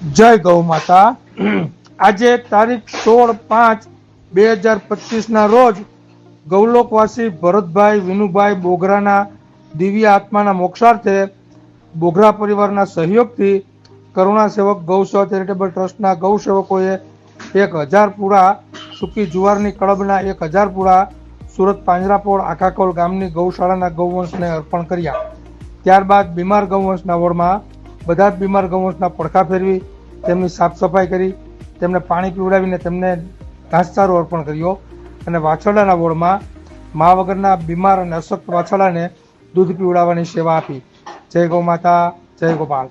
જય ગૌ માતા. આજે તારીખ સોળ પાંચ બે હજાર પચીસના રોજ ગૌલોકવાસી ભરતભાઈ વિનુભાઈ બોગરાના દિવ્ય આત્માના મોક્ષાર્થે બોગરા પરિવારના સહયોગથી કરુણા સેવક ગૌ સેવા ચેરિટેબલ ટ્રસ્ટના ગૌ સેવકોએ એક હજાર પૂરા સૂકી જુવારની કળબના એક હજાર પૂરા સુરત પાંજરાપોળ આખાકોલ ગામની ગૌશાળાના ગૌવંશને અર્પણ કર્યા. ત્યારબાદ બીમાર ગૌવંશના વોર્ડમાં બધા જ બીમાર ગૌવંશના પડખા ફેરવી તેમની સાફ સફાઈ કરી, તેમને પાણી પીવડાવીને તેમને ઘાસચારો અર્પણ કર્યો અને વાછરડાના વોર્ડમાં મા વગરના બીમાર અને અશક્ત વાછરડાને દૂધ પીવડાવવાની સેવા આપી. જય ગૌ માતા, જય ગોપાલ.